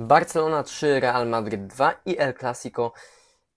Barcelona 3, Real Madrid 2 i El Clasico,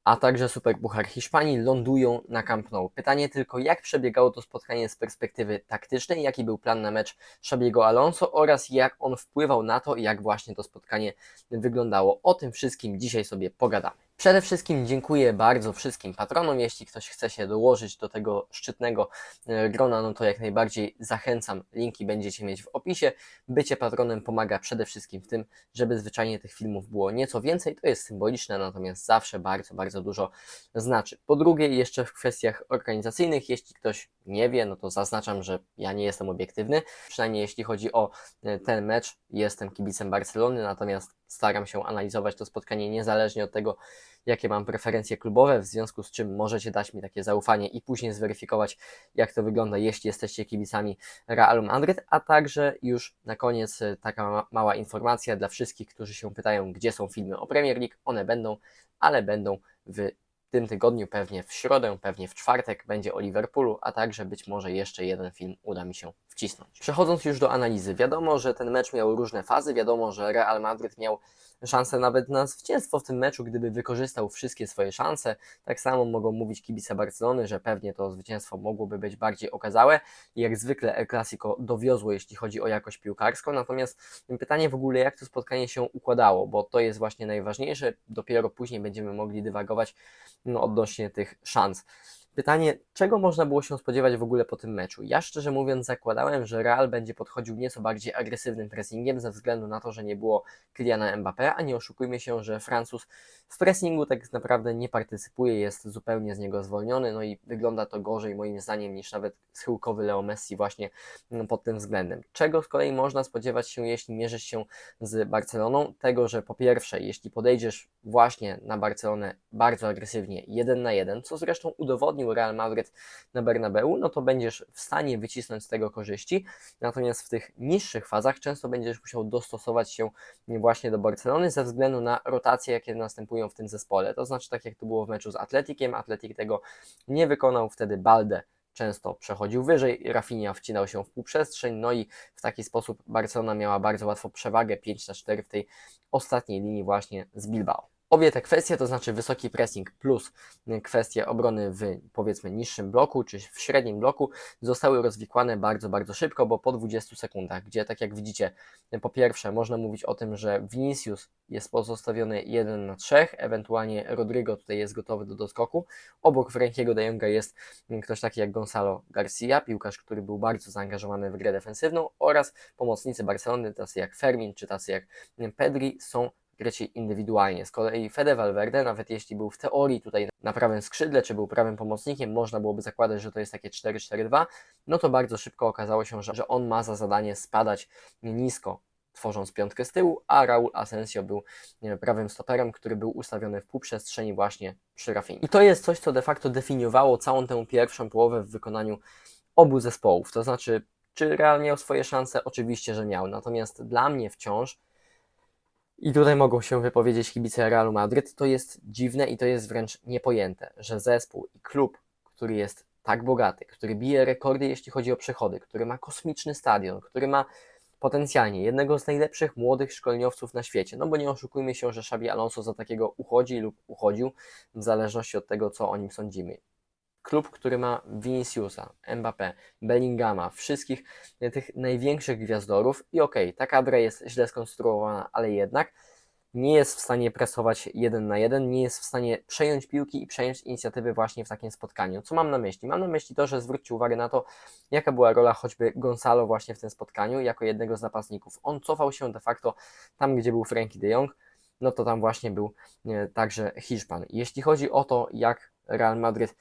a także Superpuchar Hiszpanii lądują na Camp Nou. Pytanie tylko, jak przebiegało to spotkanie z perspektywy taktycznej, jaki był plan na mecz Szabiego Alonso oraz jak on wpływał na to, jak właśnie to spotkanie wyglądało. O tym wszystkim dzisiaj sobie pogadamy. Przede wszystkim dziękuję bardzo wszystkim patronom. Jeśli ktoś chce się dołożyć do tego szczytnego e, grona, no to jak najbardziej zachęcam. Linki będziecie mieć w opisie. Bycie patronem pomaga przede wszystkim w tym, żeby zwyczajnie tych filmów było nieco więcej. To jest symboliczne, natomiast zawsze bardzo, bardzo dużo znaczy. Po drugie, jeszcze w kwestiach organizacyjnych, jeśli ktoś nie wie, no to zaznaczam, że ja nie jestem obiektywny. Przynajmniej jeśli chodzi o e, ten mecz, jestem kibicem Barcelony, natomiast staram się analizować to spotkanie niezależnie od tego, jakie mam preferencje klubowe, w związku z czym możecie dać mi takie zaufanie i później zweryfikować, jak to wygląda, jeśli jesteście kibicami Realu Madryt, a także już na koniec e, taka ma- mała informacja dla wszystkich, którzy się pytają, gdzie są filmy o Premier League. One będą, ale będą w tym tygodniu, pewnie w środę, pewnie w czwartek będzie o Liverpoolu, a także być może jeszcze jeden film uda mi się wcisnąć. Przechodząc już do analizy, wiadomo, że ten mecz miał różne fazy, wiadomo, że Real Madryt miał szansę nawet na zwycięstwo w tym meczu, gdyby wykorzystał wszystkie swoje szanse. Tak samo mogą mówić kibice Barcelony, że pewnie to zwycięstwo mogłoby być bardziej okazałe. Jak zwykle El Clasico dowiozło, jeśli chodzi o jakość piłkarską. Natomiast pytanie w ogóle, jak to spotkanie się układało, bo to jest właśnie najważniejsze. Dopiero później będziemy mogli dywagować no, odnośnie tych szans. Pytanie, czego można było się spodziewać w ogóle po tym meczu? Ja szczerze mówiąc zakładałem, że Real będzie podchodził nieco bardziej agresywnym pressingiem ze względu na to, że nie było Kyliana Mbappé, a nie oszukujmy się, że Francuz w pressingu tak naprawdę nie partycypuje, jest zupełnie z niego zwolniony, no i wygląda to gorzej moim zdaniem niż nawet schyłkowy Leo Messi właśnie mm, pod tym względem. Czego z kolei można spodziewać się, jeśli mierzysz się z Barceloną? Tego, że po pierwsze, jeśli podejdziesz właśnie na Barcelonę bardzo agresywnie, jeden na jeden, co zresztą udowodnił Real Madrid na Bernabeu, no to będziesz w stanie wycisnąć z tego korzyści, natomiast w tych niższych fazach często będziesz musiał dostosować się właśnie do Barcelony ze względu na rotacje, jakie następują w tym zespole. To znaczy, tak jak to było w meczu z Atletikiem, Atletik tego nie wykonał, wtedy Balde często przechodził wyżej, Rafinha wcinał się w półprzestrzeń, no i w taki sposób Barcelona miała bardzo łatwo przewagę 5 na 4 w tej ostatniej linii właśnie z Bilbao. Obie te kwestie, to znaczy wysoki pressing plus kwestie obrony w powiedzmy niższym bloku czy w średnim bloku, zostały rozwikłane bardzo, bardzo szybko, bo po 20 sekundach, gdzie tak jak widzicie, po pierwsze można mówić o tym, że Vinicius jest pozostawiony 1 na 3, ewentualnie Rodrigo tutaj jest gotowy do doskoku. Obok Frankiego de Jonga jest ktoś taki jak Gonzalo Garcia, piłkarz, który był bardzo zaangażowany w grę defensywną oraz pomocnicy Barcelony, tacy jak Fermin czy tacy jak Pedri są greci indywidualnie. Z kolei Fede Valverde, nawet jeśli był w teorii tutaj na prawym skrzydle, czy był prawym pomocnikiem, można byłoby zakładać, że to jest takie 4-4-2, no to bardzo szybko okazało się, że, on ma za zadanie spadać nisko, tworząc piątkę z tyłu, a Raul Asensio był prawym stoperem, który był ustawiony w półprzestrzeni właśnie przy Rafinie. I to jest coś, co de facto definiowało całą tę pierwszą połowę w wykonaniu obu zespołów. To znaczy, czy Real miał swoje szanse? Oczywiście, że miał. Natomiast dla mnie wciąż i tutaj mogą się wypowiedzieć kibice Realu Madryt. To jest dziwne i to jest wręcz niepojęte, że zespół i klub, który jest tak bogaty, który bije rekordy, jeśli chodzi o przychody, który ma kosmiczny stadion, który ma potencjalnie jednego z najlepszych młodych szkoleniowców na świecie. No bo nie oszukujmy się, że Xabi Alonso za takiego uchodzi lub uchodził, w zależności od tego, co o nim sądzimy. Klub, który ma Viniciusa, Mbappé, Bellingama, wszystkich tych największych gwiazdorów i okej, okay, ta kadra jest źle skonstruowana, ale jednak nie jest w stanie presować jeden na jeden, nie jest w stanie przejąć piłki i przejąć inicjatywy właśnie w takim spotkaniu. Co mam na myśli? Mam na myśli to, że zwróćcie uwagę na to, jaka była rola choćby Gonzalo właśnie w tym spotkaniu, jako jednego z napastników. On cofał się de facto tam, gdzie był Frankie de Jong, no to tam właśnie był nie, także Hiszpan. Jeśli chodzi o to, jak Real Madrid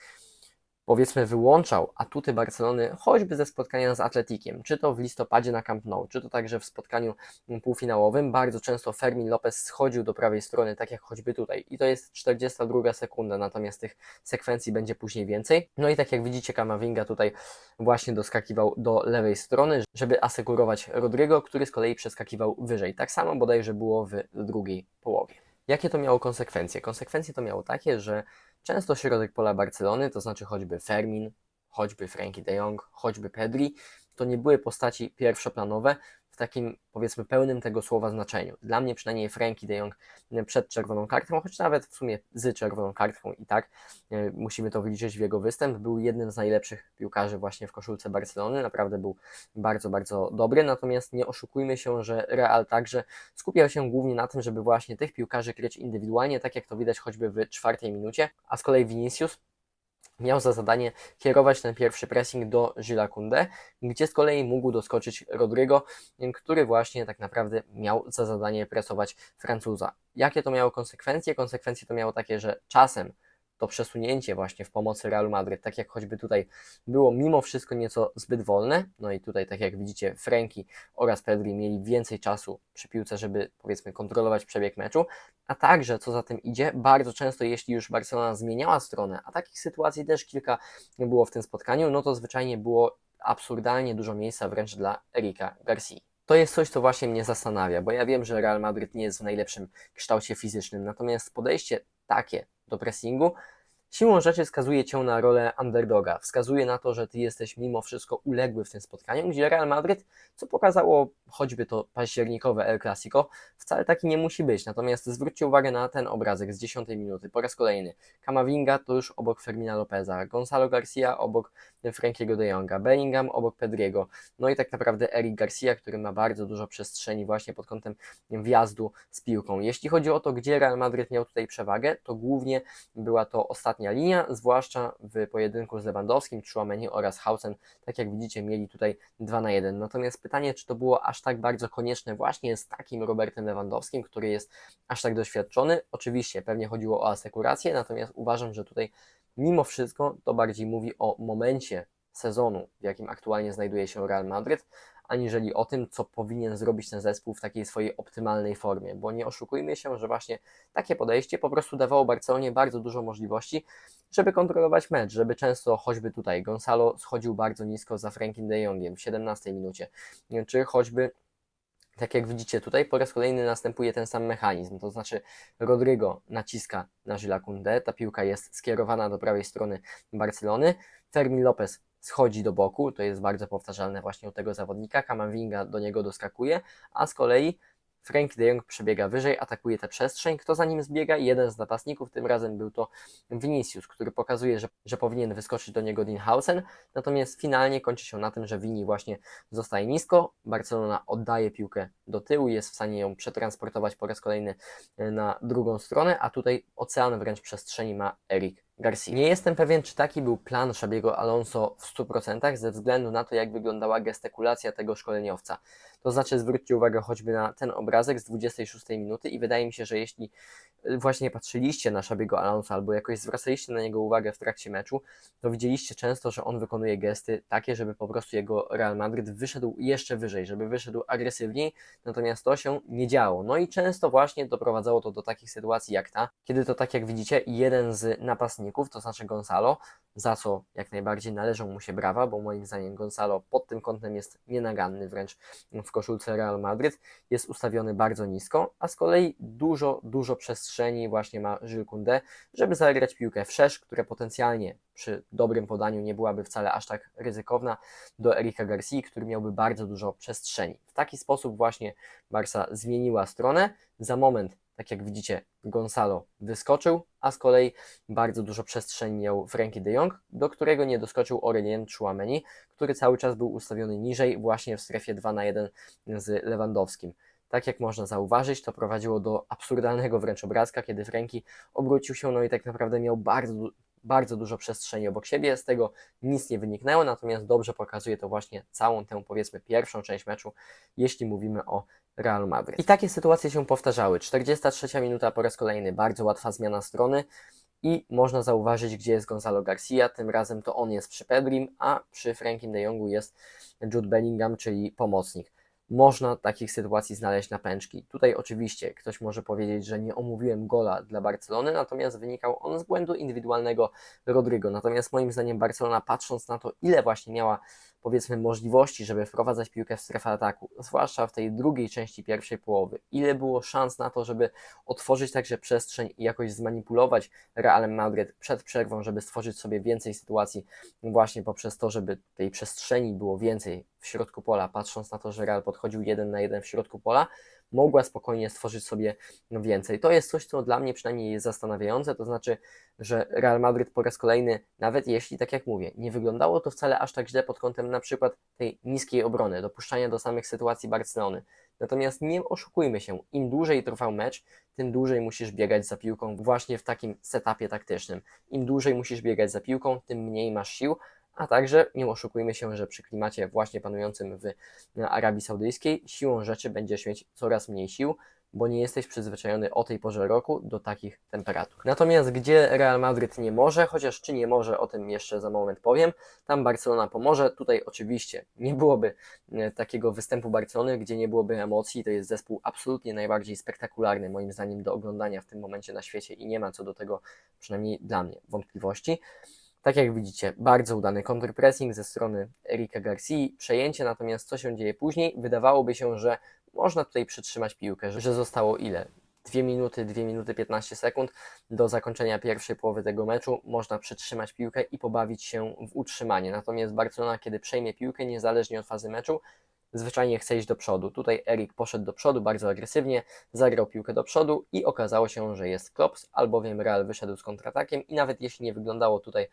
powiedzmy wyłączał atuty Barcelony choćby ze spotkania z Atletikiem, czy to w listopadzie na Camp Nou, czy to także w spotkaniu półfinałowym, bardzo często Fermin Lopez schodził do prawej strony, tak jak choćby tutaj i to jest 42 sekunda, natomiast tych sekwencji będzie później więcej. No i tak jak widzicie Kamavinga tutaj właśnie doskakiwał do lewej strony, żeby asekurować Rodrigo, który z kolei przeskakiwał wyżej. Tak samo bodajże było w drugiej połowie. Jakie to miało konsekwencje? Konsekwencje to miało takie, że Często środek pola Barcelony, to znaczy choćby Fermin, choćby Frankie de Jong, choćby Pedri, to nie były postaci pierwszoplanowe takim powiedzmy pełnym tego słowa znaczeniu. Dla mnie przynajmniej Frankie de Jong przed czerwoną kartką, choć nawet w sumie z czerwoną kartką i tak e, musimy to wyliczyć w jego występ, był jednym z najlepszych piłkarzy właśnie w koszulce Barcelony, naprawdę był bardzo, bardzo dobry, natomiast nie oszukujmy się, że Real także skupiał się głównie na tym, żeby właśnie tych piłkarzy kryć indywidualnie, tak jak to widać choćby w czwartej minucie, a z kolei Vinicius miał za zadanie kierować ten pierwszy pressing do Gilles Koundé, gdzie z kolei mógł doskoczyć Rodrigo, który właśnie tak naprawdę miał za zadanie presować Francuza. Jakie to miało konsekwencje? Konsekwencje to miało takie, że czasem to przesunięcie właśnie w pomocy Realu Madryt, tak jak choćby tutaj było mimo wszystko nieco zbyt wolne, no i tutaj tak jak widzicie Franki oraz Pedri mieli więcej czasu przy piłce, żeby powiedzmy kontrolować przebieg meczu, a także co za tym idzie, bardzo często jeśli już Barcelona zmieniała stronę, a takich sytuacji też kilka było w tym spotkaniu, no to zwyczajnie było absurdalnie dużo miejsca wręcz dla Erika Garcia. To jest coś, co właśnie mnie zastanawia, bo ja wiem, że Real Madrid nie jest w najlepszym kształcie fizycznym, natomiast podejście takie do pressingu, siłą rzeczy skazuje cię na rolę underdoga. Wskazuje na to, że ty jesteś mimo wszystko uległy w tym spotkaniu, gdzie Real Madrid, co pokazało choćby to październikowe El Clasico, wcale taki nie musi być. Natomiast zwróćcie uwagę na ten obrazek z 10 minuty, po raz kolejny. Kamavinga to już obok Fermina Lopeza, Gonzalo Garcia obok Frankiego de Jonga, Bellingham obok Pedriego, no i tak naprawdę Eric Garcia, który ma bardzo dużo przestrzeni właśnie pod kątem wjazdu z piłką. Jeśli chodzi o to, gdzie Real Madrid miał tutaj przewagę, to głównie była to ostatnia linia, zwłaszcza w pojedynku z Lewandowskim, Chouameni oraz Hausen, tak jak widzicie, mieli tutaj 2 na 1. Natomiast pytanie, czy to było aż tak bardzo konieczne właśnie z takim Robertem Lewandowskim, który jest aż tak doświadczony? Oczywiście, pewnie chodziło o asekurację, natomiast uważam, że tutaj mimo wszystko to bardziej mówi o momencie sezonu, w jakim aktualnie znajduje się Real Madryt, aniżeli o tym, co powinien zrobić ten zespół w takiej swojej optymalnej formie, bo nie oszukujmy się, że właśnie takie podejście po prostu dawało Barcelonie bardzo dużo możliwości, żeby kontrolować mecz, żeby często choćby tutaj Gonzalo schodził bardzo nisko za Frankiem de Jongiem w 17 minucie, czy choćby tak jak widzicie tutaj, po raz kolejny następuje ten sam mechanizm, to znaczy Rodrigo naciska na Gila Kunde, ta piłka jest skierowana do prawej strony Barcelony, Fermin Lopez schodzi do boku, to jest bardzo powtarzalne właśnie u tego zawodnika, Kamavinga do niego doskakuje, a z kolei Frank de Jong przebiega wyżej, atakuje tę przestrzeń. Kto za nim zbiega? Jeden z napastników, tym razem był to Vinicius, który pokazuje, że, że powinien wyskoczyć do niego Dinhausen, natomiast finalnie kończy się na tym, że Vini właśnie zostaje nisko, Barcelona oddaje piłkę do tyłu, jest w stanie ją przetransportować po raz kolejny e, na drugą stronę, a tutaj ocean wręcz przestrzeni ma Erik Garcia. Nie jestem pewien, czy taki był plan Szabiego Alonso w 100% ze względu na to, jak wyglądała gestykulacja tego szkoleniowca. To znaczy, zwróćcie uwagę choćby na ten obrazek z 26 minuty i wydaje mi się, że jeśli właśnie patrzyliście na Szabiego Alonso albo jakoś zwracaliście na niego uwagę w trakcie meczu, to widzieliście często, że on wykonuje gesty takie, żeby po prostu jego Real Madrid wyszedł jeszcze wyżej, żeby wyszedł agresywniej, natomiast to się nie działo. No i często właśnie doprowadzało to do takich sytuacji jak ta, kiedy to tak jak widzicie, jeden z napastników, to znaczy Gonzalo, za co jak najbardziej należą mu się brawa, bo moim zdaniem Gonzalo pod tym kątem jest nienaganny wręcz w koszulce Real Madrid, jest ustawiony bardzo nisko, a z kolei dużo, dużo przestrzeni właśnie ma Jules Koundé, żeby zagrać piłkę w szerz, która potencjalnie przy dobrym podaniu nie byłaby wcale aż tak ryzykowna do Erika Garcia, który miałby bardzo dużo przestrzeni. W taki sposób właśnie Barca zmieniła stronę. Za moment tak jak widzicie, Gonzalo wyskoczył, a z kolei bardzo dużo przestrzeni miał Frankie de Jong, do którego nie doskoczył Aurelien Chouameni, który cały czas był ustawiony niżej, właśnie w strefie 2 na 1 z Lewandowskim. Tak jak można zauważyć, to prowadziło do absurdalnego wręcz obrazka, kiedy Frankie obrócił się, no i tak naprawdę miał bardzo, bardzo dużo przestrzeni obok siebie, z tego nic nie wyniknęło, natomiast dobrze pokazuje to właśnie całą tę, powiedzmy, pierwszą część meczu, jeśli mówimy o Real Madrid. I takie sytuacje się powtarzały. 43 minuta po raz kolejny, bardzo łatwa zmiana strony i można zauważyć, gdzie jest Gonzalo Garcia. Tym razem to on jest przy Pedrim, a przy Frankiem de Jongu jest Jude Bellingham, czyli pomocnik można takich sytuacji znaleźć na pęczki. Tutaj oczywiście ktoś może powiedzieć, że nie omówiłem gola dla Barcelony, natomiast wynikał on z błędu indywidualnego Rodrigo. Natomiast moim zdaniem Barcelona, patrząc na to, ile właśnie miała powiedzmy możliwości, żeby wprowadzać piłkę w strefę ataku, zwłaszcza w tej drugiej części pierwszej połowy. Ile było szans na to, żeby otworzyć także przestrzeń i jakoś zmanipulować Realem Madryt przed przerwą, żeby stworzyć sobie więcej sytuacji właśnie poprzez to, żeby tej przestrzeni było więcej w środku pola, patrząc na to, że Real podchodził jeden na jeden w środku pola, mogła spokojnie stworzyć sobie więcej. To jest coś, co dla mnie przynajmniej jest zastanawiające, to znaczy, że Real Madryt po raz kolejny, nawet jeśli, tak jak mówię, nie wyglądało to wcale aż tak źle pod kątem na przykład tej niskiej obrony, dopuszczania do samych sytuacji Barcelony. Natomiast nie oszukujmy się, im dłużej trwał mecz, tym dłużej musisz biegać za piłką właśnie w takim setupie taktycznym. Im dłużej musisz biegać za piłką, tym mniej masz sił, a także nie oszukujmy się, że przy klimacie właśnie panującym w Arabii Saudyjskiej siłą rzeczy będziesz mieć coraz mniej sił, bo nie jesteś przyzwyczajony o tej porze roku do takich temperatur. Natomiast gdzie Real Madryt nie może, chociaż czy nie może, o tym jeszcze za moment powiem, tam Barcelona pomoże. Tutaj oczywiście nie byłoby e, takiego występu Barcelony, gdzie nie byłoby emocji. To jest zespół absolutnie najbardziej spektakularny moim zdaniem do oglądania w tym momencie na świecie i nie ma co do tego, przynajmniej dla mnie, wątpliwości. Tak jak widzicie, bardzo udany counterpressing ze strony Erika Garcia, przejęcie, natomiast co się dzieje później? Wydawałoby się, że można tutaj przytrzymać piłkę, że zostało ile? 2 minuty, 2 minuty 15 sekund do zakończenia pierwszej połowy tego meczu. Można przytrzymać piłkę i pobawić się w utrzymanie. Natomiast Barcelona, kiedy przejmie piłkę, niezależnie od fazy meczu, zwyczajnie chce iść do przodu. Tutaj Erik poszedł do przodu bardzo agresywnie, zagrał piłkę do przodu i okazało się, że jest klops, albowiem Real wyszedł z kontratakiem i nawet jeśli nie wyglądało tutaj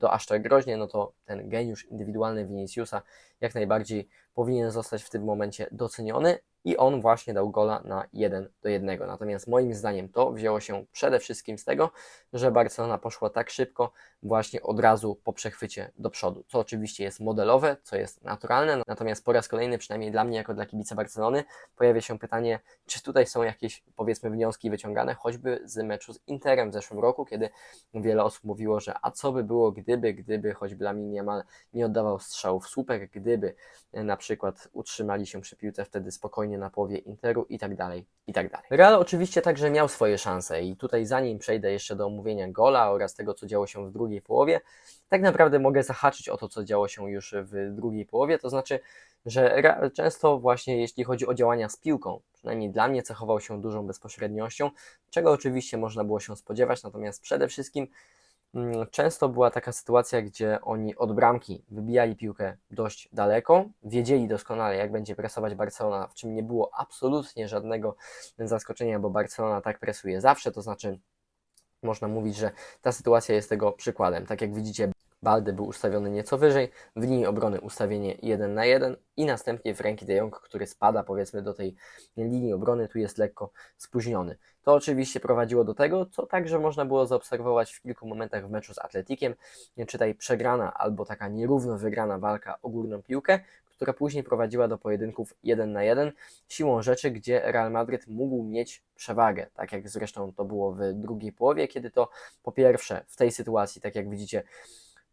to aż tak groźnie, no to ten geniusz indywidualny Viniciusa jak najbardziej powinien zostać w tym momencie doceniony i on właśnie dał gola na 1 do 1. Natomiast moim zdaniem to wzięło się przede wszystkim z tego, że Barcelona poszła tak szybko, właśnie od razu po przechwycie do przodu, co oczywiście jest modelowe, co jest naturalne, natomiast po raz kolejny, przynajmniej dla mnie jako dla kibica Barcelony, pojawia się pytanie, czy tutaj są jakieś powiedzmy wnioski wyciągane, choćby z meczu z Interem w zeszłym roku, kiedy wiele osób mówiło, że a co by było gdyby, gdyby choćby Lamin Yamal nie oddawał strzałów słupek, gdyby na przykład utrzymali się przy piłce wtedy spokojnie na połowie Interu i tak dalej, i tak dalej. Real oczywiście także miał swoje szanse i tutaj zanim przejdę jeszcze do omówienia gola oraz tego, co działo się w drugiej połowie, tak naprawdę mogę zahaczyć o to, co działo się już w drugiej połowie, to znaczy, że często właśnie jeśli chodzi o działania z piłką, przynajmniej dla mnie cechował się dużą bezpośredniością, czego oczywiście można było się spodziewać, natomiast przede wszystkim często była taka sytuacja, gdzie oni od bramki wybijali piłkę dość daleko, wiedzieli doskonale, jak będzie presować Barcelona, w czym nie było absolutnie żadnego zaskoczenia, bo Barcelona tak presuje zawsze, to znaczy można mówić, że ta sytuacja jest tego przykładem. Tak jak widzicie, Baldy był ustawiony nieco wyżej, w linii obrony ustawienie 1 na 1 i następnie Frankie de Jong, który spada powiedzmy do tej linii obrony, tu jest lekko spóźniony. To oczywiście prowadziło do tego, co także można było zaobserwować w kilku momentach w meczu z Atletikiem, czytaj przegrana albo taka nierówno wygrana walka o górną piłkę, która później prowadziła do pojedynków 1 na 1, siłą rzeczy, gdzie Real Madrid mógł mieć przewagę, tak jak zresztą to było w drugiej połowie, kiedy to po pierwsze w tej sytuacji, tak jak widzicie,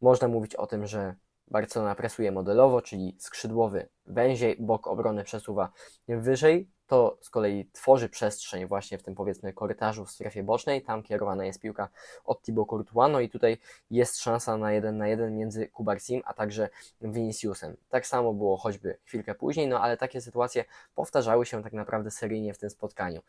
można mówić o tym, że Barcelona presuje modelowo, czyli skrzydłowy węziej, bok obrony przesuwa wyżej, to z kolei tworzy przestrzeń właśnie w tym powiedzmy korytarzu w strefie bocznej, tam kierowana jest piłka od Thibaut Courtois, no i tutaj jest szansa na jeden na jeden między Kubarsim, a także Viniciusem. Tak samo było choćby chwilkę później, no ale takie sytuacje powtarzały się tak naprawdę seryjnie w tym spotkaniu.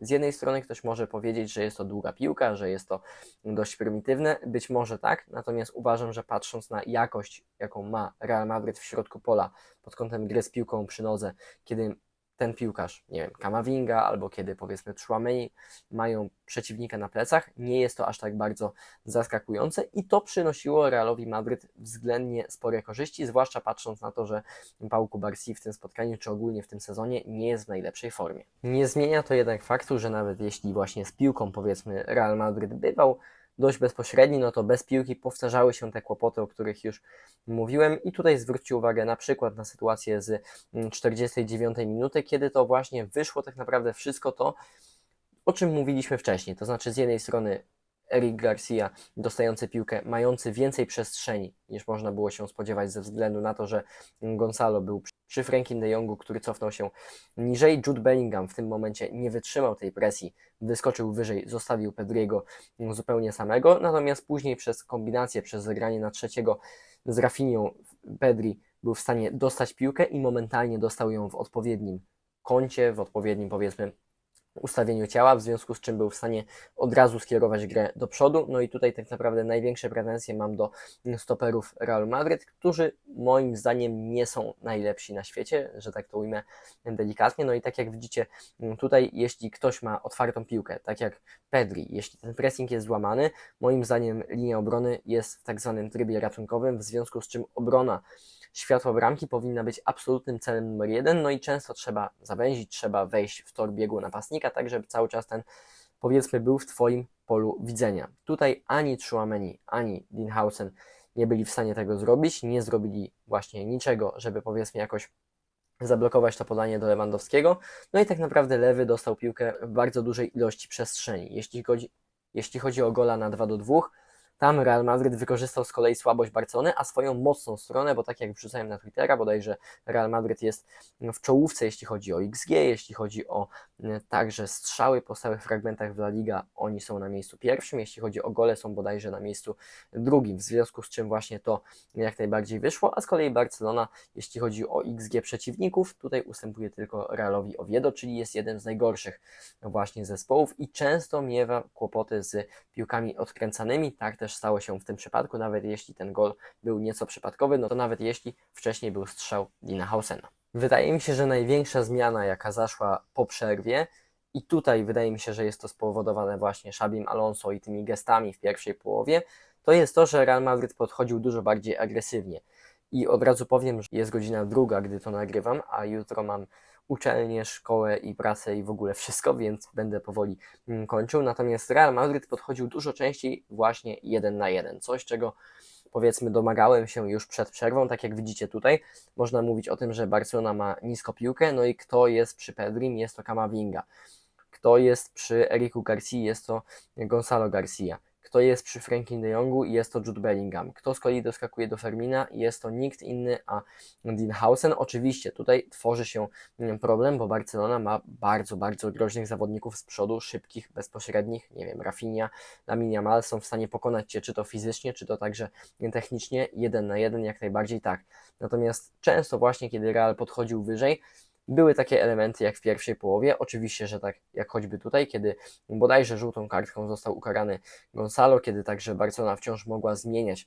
Z jednej strony ktoś może powiedzieć, że jest to długa piłka, że jest to dość prymitywne, być może tak, natomiast uważam, że patrząc na jakość, jaką ma Real Madrid w środku pola pod kątem gry z piłką przy nodze, kiedy ten piłkarz, nie wiem, Kamavinga albo kiedy powiedzmy Chouameni mają przeciwnika na plecach, nie jest to aż tak bardzo zaskakujące i to przynosiło Realowi Madryt względnie spore korzyści, zwłaszcza patrząc na to, że Paul Kubarsi w tym spotkaniu, czy ogólnie w tym sezonie nie jest w najlepszej formie. Nie zmienia to jednak faktu, że nawet jeśli właśnie z piłką powiedzmy Real Madryt bywał dość bezpośredni, no to bez piłki powtarzały się te kłopoty, o których już mówiłem. I tutaj zwróćcie uwagę na przykład na sytuację z 49 mm, minuty, kiedy to właśnie wyszło tak naprawdę wszystko to, o czym mówiliśmy wcześniej. To znaczy z jednej strony Eric Garcia dostający piłkę, mający więcej przestrzeni niż można było się spodziewać ze względu na to, że Gonzalo był przy Frankiem de Jongu, który cofnął się niżej. Jude Bellingham w tym momencie nie wytrzymał tej presji, wyskoczył wyżej, zostawił Pedriego zupełnie samego, natomiast później przez kombinację, przez zagranie na trzeciego z Rafinią Pedri był w stanie dostać piłkę i momentalnie dostał ją w odpowiednim kącie, w odpowiednim powiedzmy ustawieniu ciała, w związku z czym był w stanie od razu skierować grę do przodu. No i tutaj tak naprawdę największe pretensje mam do stoperów Real Madryt, którzy moim zdaniem nie są najlepsi na świecie, że tak to ujmę delikatnie. No i tak jak widzicie tutaj, jeśli ktoś ma otwartą piłkę, tak jak Pedri, jeśli ten pressing jest złamany, moim zdaniem linia obrony jest w tak zwanym trybie ratunkowym, w związku z czym obrona światła bramki powinna być absolutnym celem numer jeden, no i często trzeba zawęzić, trzeba wejść w tor biegu napastnika, tak żeby cały czas ten powiedzmy był w Twoim polu widzenia. Tutaj ani Chouameni, ani Dinhausen nie byli w stanie tego zrobić, nie zrobili właśnie niczego, żeby powiedzmy jakoś zablokować to podanie do Lewandowskiego. No i tak naprawdę lewy dostał piłkę w bardzo dużej ilości przestrzeni. Jeśli chodzi, jeśli chodzi o gola na 2 do 2, tam Real Madrid wykorzystał z kolei słabość Barcelony, a swoją mocną stronę, bo tak jak wrzucałem na Twittera, bodajże Real Madrid jest w czołówce, jeśli chodzi o XG, jeśli chodzi o e, także strzały po stałych fragmentach w La Liga, oni są na miejscu pierwszym, jeśli chodzi o gole, są bodajże na miejscu drugim, w związku z czym właśnie to jak najbardziej wyszło, a z kolei Barcelona, jeśli chodzi o XG przeciwników, tutaj ustępuje tylko Realowi Oviedo, czyli jest jeden z najgorszych właśnie zespołów i często miewa kłopoty z piłkami odkręcanymi, tak też też stało się w tym przypadku, nawet jeśli ten gol był nieco przypadkowy, no to nawet jeśli wcześniej był strzał Dina Hausena. Wydaje mi się, że największa zmiana, jaka zaszła po przerwie, i tutaj wydaje mi się, że jest to spowodowane właśnie Szabim Alonso i tymi gestami w pierwszej połowie, to jest to, że Real Madrid podchodził dużo bardziej agresywnie. I od razu powiem, że jest godzina druga, gdy to nagrywam, a jutro mam uczelnię, szkołę i pracę i w ogóle wszystko, więc będę powoli mm, kończył. Natomiast Real Madrid podchodził dużo częściej właśnie jeden na jeden, coś czego powiedzmy domagałem się już przed przerwą, tak jak widzicie tutaj, można mówić o tym, że Barcelona ma nisko piłkę, no i kto jest przy Pedrim, jest to Kamavinga. Kto jest przy Eriku Garcia, jest to Gonzalo Garcia. Kto jest przy Frankie de Jongu i jest to Jude Bellingham. Kto z kolei doskakuje do Fermina i jest to nikt inny, a Dinhausen. Oczywiście tutaj tworzy się mm, problem, bo Barcelona ma bardzo, bardzo groźnych zawodników z przodu, szybkich, bezpośrednich, nie wiem, Rafinha, Lamine Yamal są w stanie pokonać Cię, czy to fizycznie, czy to także technicznie, jeden na jeden, jak najbardziej tak. Natomiast często właśnie, kiedy Real podchodził wyżej, były takie elementy jak w pierwszej połowie, oczywiście, że tak jak choćby tutaj, kiedy bodajże żółtą kartką został ukarany Gonzalo, kiedy także Barcelona wciąż mogła zmieniać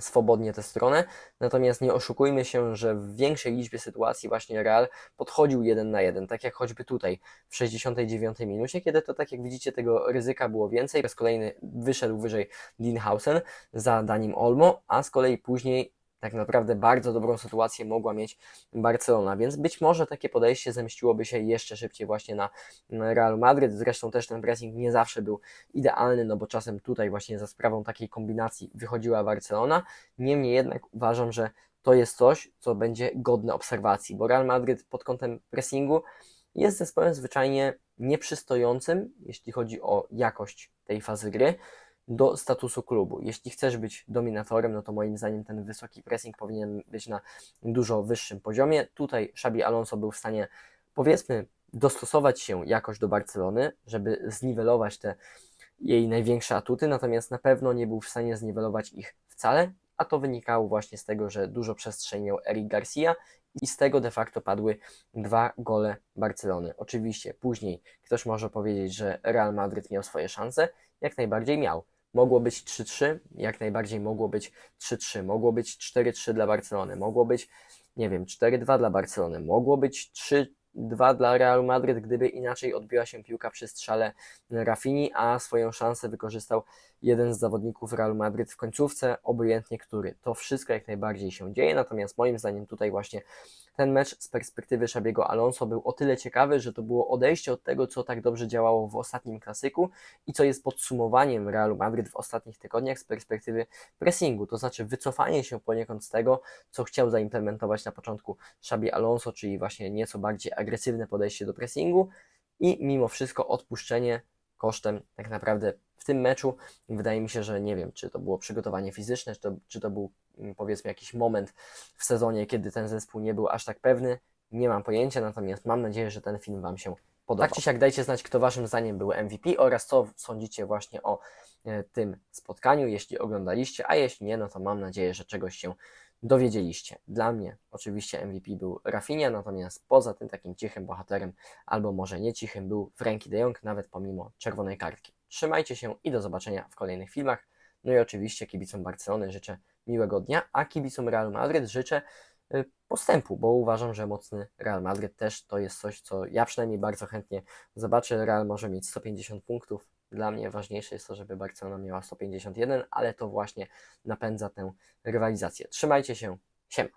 swobodnie tę stronę, natomiast nie oszukujmy się, że w większej liczbie sytuacji właśnie Real podchodził jeden na jeden, tak jak choćby tutaj w 69 minucie, kiedy to tak jak widzicie tego ryzyka było więcej, raz kolejny wyszedł wyżej Dinhausen za Danim Olmo, a z kolei później tak naprawdę bardzo dobrą sytuację mogła mieć Barcelona, więc być może takie podejście zemściłoby się jeszcze szybciej właśnie na Real Madryt. Zresztą też ten pressing nie zawsze był idealny, no bo czasem tutaj właśnie za sprawą takiej kombinacji wychodziła Barcelona. Niemniej jednak uważam, że to jest coś, co będzie godne obserwacji, bo Real Madryt pod kątem pressingu jest zespołem zwyczajnie nieprzystojącym, jeśli chodzi o jakość tej fazy gry do statusu klubu. Jeśli chcesz być dominatorem, no to moim zdaniem ten wysoki pressing powinien być na dużo wyższym poziomie. Tutaj Xabi Alonso był w stanie, powiedzmy, dostosować się jakoś do Barcelony, żeby zniwelować te jej największe atuty, natomiast na pewno nie był w stanie zniwelować ich wcale, a to wynikało właśnie z tego, że dużo przestrzeniał Eric Garcia i z tego de facto padły dwa gole Barcelony. Oczywiście później ktoś może powiedzieć, że Real Madrid miał swoje szanse, jak najbardziej miał. Mogło być 3-3, jak najbardziej mogło być 3-3, mogło być 4-3 dla Barcelony, mogło być, nie wiem, 4-2 dla Barcelony, mogło być 3-2 dla Realu Madryt, gdyby inaczej odbiła się piłka przy strzale Rafini, a swoją szansę wykorzystał jeden z zawodników Realu Madryt w końcówce, obojętnie który. To wszystko jak najbardziej się dzieje, natomiast moim zdaniem tutaj właśnie ten mecz z perspektywy Szabiego Alonso był o tyle ciekawy, że to było odejście od tego, co tak dobrze działało w ostatnim klasyku i co jest podsumowaniem Realu Madryt w ostatnich tygodniach z perspektywy pressingu, to znaczy wycofanie się poniekąd z tego, co chciał zaimplementować na początku Szabi Alonso, czyli właśnie nieco bardziej agresywne podejście do pressingu i mimo wszystko odpuszczenie kosztem tak naprawdę tym meczu. Wydaje mi się, że nie wiem, czy to było przygotowanie fizyczne, czy to, czy to był mm, powiedzmy jakiś moment w sezonie, kiedy ten zespół nie był aż tak pewny. Nie mam pojęcia, natomiast mam nadzieję, że ten film Wam się podobał. Tak czy siak dajcie znać, kto Waszym zdaniem był MVP oraz co sądzicie właśnie o e, tym spotkaniu, jeśli oglądaliście, a jeśli nie, no to mam nadzieję, że czegoś się dowiedzieliście. Dla mnie oczywiście MVP był Rafinha, natomiast poza tym takim cichym bohaterem, albo może nie cichym, był Frankie de Jong, nawet pomimo czerwonej kartki. Trzymajcie się i do zobaczenia w kolejnych filmach. No i oczywiście kibicom Barcelony życzę miłego dnia, a kibicom Real Madryt życzę y, postępu, bo uważam, że mocny Real Madryt też to jest coś, co ja przynajmniej bardzo chętnie zobaczę. Real może mieć 150 punktów. Dla mnie ważniejsze jest to, żeby Barcelona miała 151, ale to właśnie napędza tę rywalizację. Trzymajcie się, siema.